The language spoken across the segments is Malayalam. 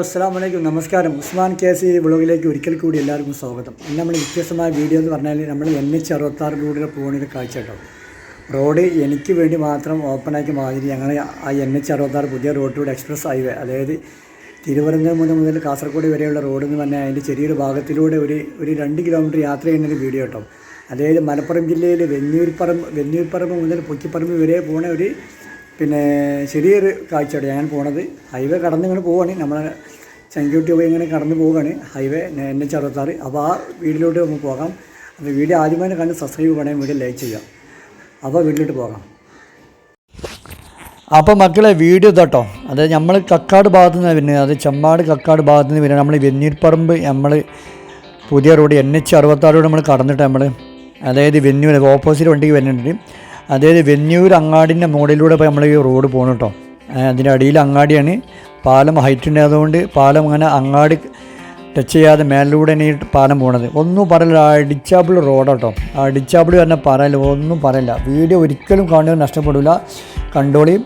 അസ്സാം വലൈക്കും നമസ്കാരം. ഉസ്മാൻ കെ സി വ്ളോഗിലേക്ക് ഒരിക്കൽ കൂടി എല്ലാവർക്കും സ്വാഗതം. ഇന്ന് നമ്മൾ വ്യത്യസ്തമായ വീഡിയോ എന്ന് പറഞ്ഞാൽ നമ്മൾ എൻ എച്ച് അറുപത്താറിലൂടെ പോകുന്ന ഒരു കാഴ്ച കേട്ടോ. റോഡ് എനിക്ക് വേണ്ടി മാത്രം ഓപ്പണാക്കി മാതിരി ഞങ്ങൾ ആ എൻ എച്ച് അറുപത്താറ് പുതിയ റോഡിലൂടെ എക്സ്പ്രസ് ഹൈവേ അതായത് തിരുവനന്തപുരം മുതൽ കാസർഗോഡ് വരെയുള്ള റോഡ് എന്ന് പറഞ്ഞാൽ അതിന്റെ ചെറിയൊരു ഭാഗത്തിലൂടെ ഒരു ഒരു രണ്ട് കിലോമീറ്റർ യാത്ര ചെയ്യുന്ന ഒരു വീഡിയോ കേട്ടോ. അതായത് മലപ്പുറം ജില്ലയിൽ വെന്നൂർപ്പറമ്പ് വെന്നൂർപ്പറമ്പ് മുതൽ പൊക്കിപ്പറമ്പ് വരെ പോണ ഒരു പിന്നെ ചെറിയൊരു കാഴ്ചയാണ് ഞാൻ പോണത്. ഹൈവേ കടന്ന് ഇങ്ങനെ പോവാണ്. നമ്മളെ ചെങ്കുട്ടി പോയി ഇങ്ങനെ കടന്ന് പോവുകയാണ് ഹൈവേ എൻ എച്ച് അറുപത്താറ്. അപ്പോൾ ആ വീട്ടിലോട്ട് നമുക്ക് പോകാം. അപ്പോൾ വീഡിയോ ആദ്യമായി കണ്ട് സബ്സ്ക്രൈബ് വേണമെങ്കിൽ വീഡിയോ ലൈക്ക് ചെയ്യാം. അപ്പോൾ വീട്ടിലോട്ട് പോകാം. അപ്പോൾ മക്കളെ വീഡിയോ ഇതാട്ടോ. അതായത് നമ്മൾ കക്കാട് ഭാഗത്തു നിന്ന് വരുന്നത്. അത് ചെമ്മാട് കക്കാട് ഭാഗത്തു നിന്ന് വരുന്നത്. നമ്മൾ വെന്നീർപ്പറമ്പ് നമ്മൾ പുതിയ റോഡ് എൻ എച്ച് അറുപത്താറോട് നമ്മൾ കടന്നിട്ട് നമ്മൾ അതായത് വെന്നൂർ ഓപ്പോസിറ്റ് വണ്ടിക്ക് വരുന്നുണ്ട്. അതായത് വെന്നൂർ അങ്ങാടിന്റെ മുകളിലൂടെ ഇപ്പോൾ നമ്മൾ ഈ റോഡ് പോകണം കേട്ടോ അതിന്റെ അടിയിൽ അങ്ങാടിയാണ്. പാലം ഹൈറ്റ് ഉണ്ടായതുകൊണ്ട് പാലം അങ്ങനെ അങ്ങാടി ടച്ച് ചെയ്യാതെ മേലിലൂടെ ഈ പാലം പോണത്. ഒന്നും പറയില്ല അടിച്ചാപ്പിൾ റോഡാട്ടോ അടിച്ചാപ്പിൾ പറഞ്ഞാൽ പറയില്ല ഒന്നും പറയില്ല. വീഡിയോ ഒരിക്കലും കാണുക നഷ്ടപ്പെടില്ല കണ്ടോളിയും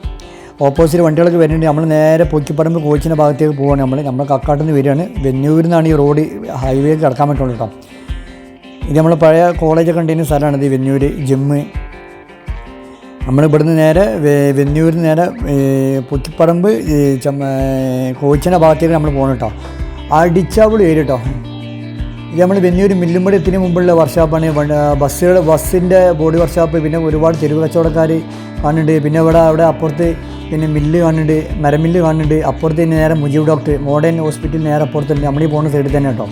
ഓപ്പോസിറ്റ് വണ്ടികളൊക്കെ വരുന്നുണ്ട്. നമ്മൾ നേരെ പൊക്കിപ്പറമ്പ് കോച്ചിന്റെ ഭാഗത്തേക്ക് പോവുകയാണ് നമ്മൾ നമ്മൾ കക്കാട്ടിൽ നിന്ന് വരികയാണ്. വെന്നൂരിൽ നിന്നാണ് ഈ റോഡ് ഹൈവേക്ക് കിടക്കാൻ പറ്റുള്ളൂ കേട്ടോ ഇത് നമ്മൾ പഴയ കോളേജൊക്കെ ഉണ്ടെങ്കിൽ സ്ഥലമാണ് ഇത് വെന്നൂർ ജിമ്മ്. നമ്മൾ നേരെ വെന്നൂരിൽ നിന്ന് നേരെ പുത്തിപ്പറമ്പ് കോച്ചിന്റെ ഭാഗത്തേക്ക് നമ്മൾ പോകണം കേട്ടോ. അടിച്ചാവിളി ഏരി കേട്ടോ. ഇത് നമ്മൾ വെന്നൂർ മില്ലുമ്പടി എത്തിന് മുമ്പുള്ള വർഷാപ്പാണ് ബസ്സുകൾ ബസ്സിന്റെ ബോഡി വർഷാപ്പ് പിന്നെ ഒരുപാട് തെരുവ് കച്ചവടക്കാർ കാണുന്നുണ്ട്. പിന്നെ ഇവിടെ അവിടെ അപ്പുറത്ത് പിന്നെ മില്ല് കാണുന്നുണ്ട് മരമില്ല് കാണുന്നുണ്ട്. അപ്പുറത്ത് തന്നെ നേരെ മുജീബ് ഡോക്ടർ മോഡേൺ ഹോസ്പിറ്റൽ നേരെ അപ്പുറത്തുണ്ട് നമ്മൾ ഈ പോകുന്ന സൈഡിൽ തന്നെ കേട്ടോ.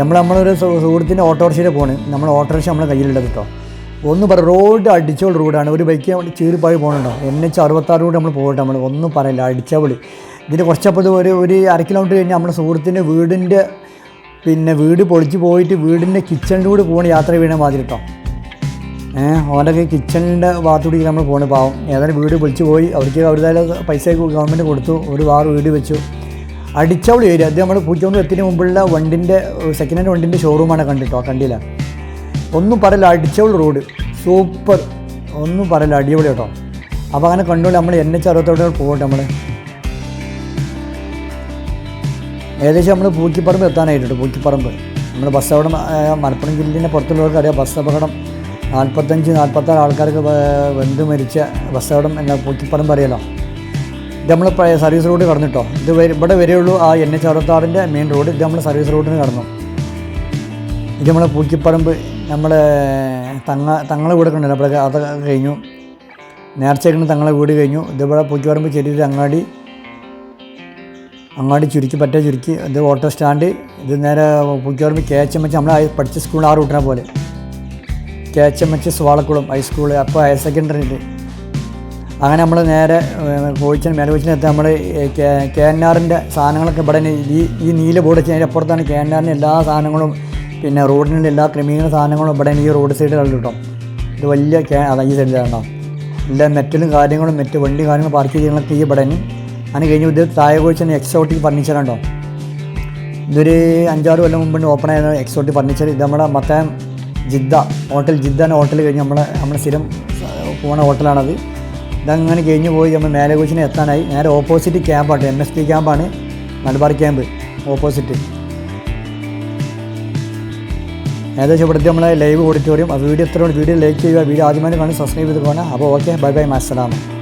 നമ്മൾ നമ്മളൊരു സുഹൃത്തിന്റെ ഓട്ടോറിക്ഷയിൽ പോകണം നമ്മൾ ഓട്ടോറിക്ഷ നമ്മുടെ കയ്യിലുള്ളത് കേട്ടോ. ഒന്ന് പറ റോഡ് അടിച്ചോൾ റോഡാണ് ഒരു ബൈക്ക് നമ്മൾ ചീറിപ്പായി പോകണുണ്ടോ എൻ എച്ച് അറുപത്താറ് റോഡ് നമ്മൾ പോകട്ടെ നമ്മൾ ഒന്നും പറയില്ല അടിച്ചവളി ഇതിന് കുറച്ചപ്പോൾ ഒരു ഒരു അര കിലോമീറ്റർ കഴിഞ്ഞ് നമ്മുടെ സുഹൃത്തിന്റെ വീടിന്റെ പിന്നെ വീട് പൊളിച്ച് പോയിട്ട് വീടിന്റെ കിച്ചണിന്റെ കൂടെ പോകണ യാത്ര വീണ മാതിരി കേട്ടോ ഏഹ് ഓനൊക്കെ കിച്ചണിന്റെ ഭാഗത്തൂടി നമ്മൾ പോണ് പാവം. ഏതായാലും വീട് പൊളിച്ച് പോയി അവർക്ക് അവരുടേതായ പൈസ ഗവൺമെന്റ് കൊടുത്തു ഒരു വാറ് വീട് വെച്ചു. അടിച്ചവളി വരും അത് നമ്മൾ പൂച്ചോണ്ട് എത്തിന് മുമ്പുള്ള വണ്ടിന്റെ സെക്കൻഡ് ഹാൻഡ് വണ്ടിന്റെ ഷോറൂമാണ് കണ്ടിട്ടോ കണ്ടില്ല? ഒന്നും പറയില്ല അടിച്ചവൾ റോഡ് സൂപ്പർ ഒന്നും പറയില്ല അടിപൊളി കേട്ടോ. അപ്പോൾ അങ്ങനെ കണ്ടുകൊണ്ട് നമ്മൾ എൻ എച്ച് അറുപത്തോടെ പോകട്ടെ നമ്മൾ ഏകദേശം നമ്മൾ പൂക്കിപ്പറമ്പ് എത്താനായിട്ടുണ്ട് പൂക്കിപ്പറമ്പ്. നമ്മൾ ബസ് അവിടെ മലപ്പുറം ജില്ലേന്റെ പുറത്തുള്ളവർക്ക് അറിയാം ബസ് അപകടം നാൽപ്പത്തഞ്ച് നാൽപ്പത്താറ് ആൾക്കാർക്ക് വെന്ത് മരിച്ച ബസ് അപകടം എന്നാ പൂക്കിപ്പറമ്പ് അറിയാലോ. ഇത് നമ്മൾ സർവീസ് റോഡ് കടന്നിട്ടോ ഇത് ഇവിടെ വരെയുള്ളൂ ആ എൻ എച്ച് അറുപത്താറിന്റെ മെയിൻ റോഡ് ഇത് നമ്മൾ സർവീസ് റോഡിന് കടന്നു. ഇത് നമ്മൾ പൂക്കിപ്പറമ്പ് നമ്മളെ തങ്ങ തങ്ങളെ വീട് കണ്ടല്ലോ അപ്പോഴൊക്കെ അതൊക്കെ കഴിഞ്ഞു. നേർച്ചയ്ക്കുന്ന തങ്ങളെ വീട് കഴിഞ്ഞു. ഇതിവിടെ പൂക്കിപ്പറമ്പ് ചെറിയൊരു അങ്ങാടി അങ്ങാടി ചുരുക്കി പറ്റേ ചുരുക്കി ഇത് ഓട്ടോ സ്റ്റാൻഡ് ഇത് നേരെ Pookkiparamba K H M H നമ്മൾ പഠിച്ച സ്കൂൾ ആ റൂട്ടിനെ പോലെ. K H M H Swalakulam high school അപ്പോൾ ഹയർ സെക്കൻഡറി ഉണ്ട്. അങ്ങനെ നമ്മൾ നേരെ കോഴിച്ചൻ മേലെ കോഴിച്ചിനെത്തി നമ്മൾ കെ എൻ ആറിന്റെ സാധനങ്ങളൊക്കെ ഇവിടെ ഈ ഈ നീല ബോർഡ് വെച്ച് അതിന്റെ അപ്പുറത്താണ് കെ എൻ ആറിന്റെ എല്ലാ സാധനങ്ങളും പിന്നെ റോഡിന്റെ എല്ലാ ക്രമീകരണ സാധനങ്ങളും ഇവിടെ ഈ റോഡ് സൈഡിലാണ് കിട്ടും. ഇത് വലിയ അതാ ഈ സൈഡിലാണ് എല്ലാ മെറ്റലും കാര്യങ്ങളും മെറ്റ് വണ്ടി കാര്യങ്ങളും പാർക്ക് ചെയ്യുന്നതൊക്കെ ഈ ഇവിടെ അതിന് കഴിഞ്ഞ് ഇത് താഴെ തന്നെ എക്സോട്ടിക് ഫർണിച്ചർ ഉണ്ടോ ഇതൊരു അഞ്ചാറ് കൊല്ലം മുമ്പ് ഓപ്പൺ ആയ എക്സോട്ടിക് ഫർണിച്ചർ ഇത് നമ്മുടെ മത്താം ജിദ്ദ ഹോട്ടൽ ജിദ്ദ എന്ന ഹോട്ടൽ കഴിഞ്ഞ് നമ്മളെ നമ്മുടെ സ്ഥിരം പോണ ഹോട്ടലാണത് ഇതങ്ങനെ കഴിഞ്ഞ് പോയി നമ്മൾ മേലെ കുറിച്ചിനെ എത്താനായി. നേരെ ഓപ്പോസിറ്റ് ക്യാമ്പാണ് എം എസ് പി ക്യാമ്പാണ് മലബാർ ക്യാമ്പ് ഓപ്പോസിറ്റ് ഏകദേശം ഇവിടുത്തെ നമ്മളെ ലൈവ് ഓഡിറ്റോറിയം വീഡിയോ എത്ര വീഡിയോ ലൈക്ക് ചെയ്യുക വീഡിയോ ആദ്യമായി കാണും സബ്സ്ക്രൈബ് ചെയ്ത് പോകണം അപ്പോൾ ഓക്കെ ബൈ ബൈ മാസലാമ